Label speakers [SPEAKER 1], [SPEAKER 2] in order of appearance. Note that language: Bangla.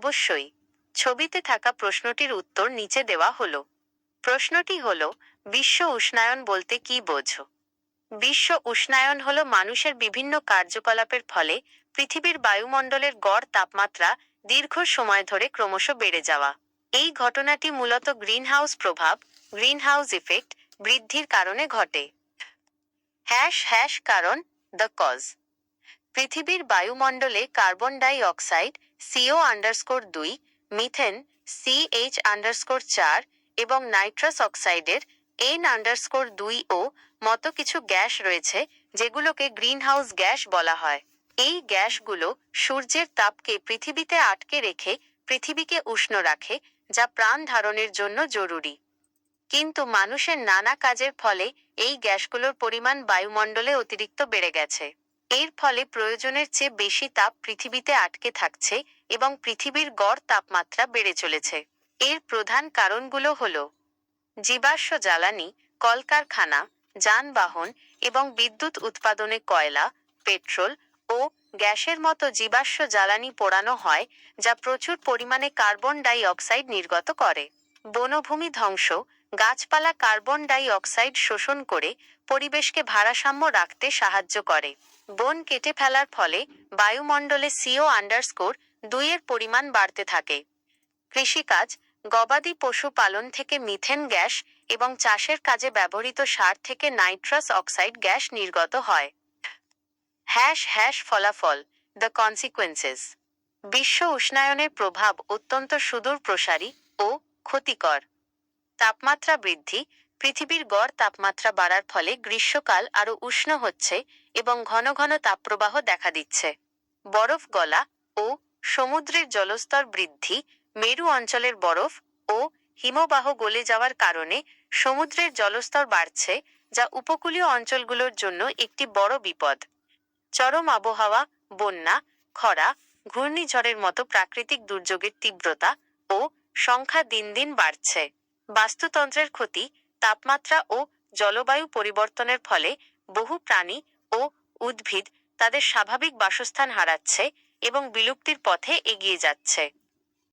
[SPEAKER 1] অবশ্যই। ছবিতে থাকা প্রশ্নটির উত্তর নিচে দেওয়া হলো। প্রশ্নটি হল, বিশ্ব উষ্ণায়ন বলতে কি বোঝো? বিশ্ব উষ্ণায়ন হল মানুষের বিভিন্ন কার্যকলাপের ফলে পৃথিবীর বায়ুমণ্ডলের গড় তাপমাত্রা দীর্ঘ সময় ধরে ক্রমশ বেড়ে যাওয়া। এই ঘটনাটি মূলত গ্রিনহাউস প্রভাব, গ্রিনহাউস ইফেক্ট বৃদ্ধির কারণে ঘটে। হ্যাশ হ্যাশ কারণ, দ্য কজ। পৃথিবীর বায়ুমণ্ডলে carbon dioxide CO underscore দুই মিথেন সিএইচ আন্ডারস্কোর চার এবং নাইট্রাস অক্সাইডের এন আন্ডারস্কোর দুই ও মতো কিছু গ্যাস রয়েছে যেগুলোকে গ্রিনহাউস গ্যাস বলা হয়। এই গ্যাসগুলো সূর্যের তাপকে পৃথিবীতে আটকে রেখে পৃথিবীকে উষ্ণ রাখে, যা প্রাণ ধারণের জন্য জরুরি। কিন্তু মানুষের নানা কাজের ফলে এই গ্যাসগুলোর পরিমাণ বায়ুমণ্ডলে অতিরিক্ত বেড়ে গেছে। এর ফলে প্রয়োজনের চেয়ে বেশি তাপ পৃথিবীতে আটকে থাকছে এবং পৃথিবীর গড় তাপমাত্রা বেড়ে চলেছে। এর প্রধান কারণগুলো হল, জীবাশ্ম জ্বালানি, কলকারখানা, যানবাহন এবং বিদ্যুৎ উৎপাদনে কয়লা, পেট্রোল ও গ্যাসের মতো জীবাশ্ম জ্বালানি পোড়ানো হয় যা প্রচুর পরিমাণে কার্বন ডাই অক্সাইড নির্গত করে। বনভূমি ধ্বংস গাছপালা কার্বন ডাই অক্সাইড শোষণ করে পরিবেশকে ভারসাম্য রাখতে সাহায্য করে। বন কেটে ফেলার ফলে বায়ুমণ্ডলে সিও আন্ডারস্কোর দুইয়ের পরিমাণ বাড়তে থাকে। কৃষিকাজ, গবাদি পশু পালন থেকে মিথেন গ্যাস এবং চাষের কাজে ব্যবহৃত সার থেকে নাইট্রাস অক্সাইড গ্যাস নির্গত হয়। হ্যাশ হ্যাশ ফলাফল, দ্য কনসিকুয়েন্সেস। বিশ্ব উষ্ণায়নের প্রভাব অত্যন্ত সুদূর প্রসারী ও ক্ষতিকর। তাপমাত্রা বৃদ্ধি, পৃথিবীর গড় তাপমাত্রা বাড়ার ফলে গ্রীষ্মকাল আরও উষ্ণ হচ্ছে এবং ঘন ঘন তাপপ্রবাহ দেখা দিচ্ছে। বরফ গলা ও সমুদ্রের জলস্তর বৃদ্ধি, মেরু অঞ্চলের বরফ ও হিমবাহ গলে যাওয়ার কারণে সমুদ্রের জলস্তর বাড়ছে, যা উপকূলীয় অঞ্চলগুলোর জন্য একটি বড় বিপদ। চরম আবহাওয়া, বন্যা, খরা, ঘূর্ণিঝড়ের মতো প্রাকৃতিক দুর্যোগের তীব্রতা ও সংখ্যা দিন দিন বাড়ছে। বাস্তুতন্ত্রের ক্ষতি, তাপমাত্রা ও জলবায়ু পরিবর্তনের ফলে বহু প্রাণী ও উদ্ভিদ তাদের স্বাভাবিক বাসস্থান হারাচ্ছে এবং বিলুপ্তির পথে এগিয়ে যাচ্ছে।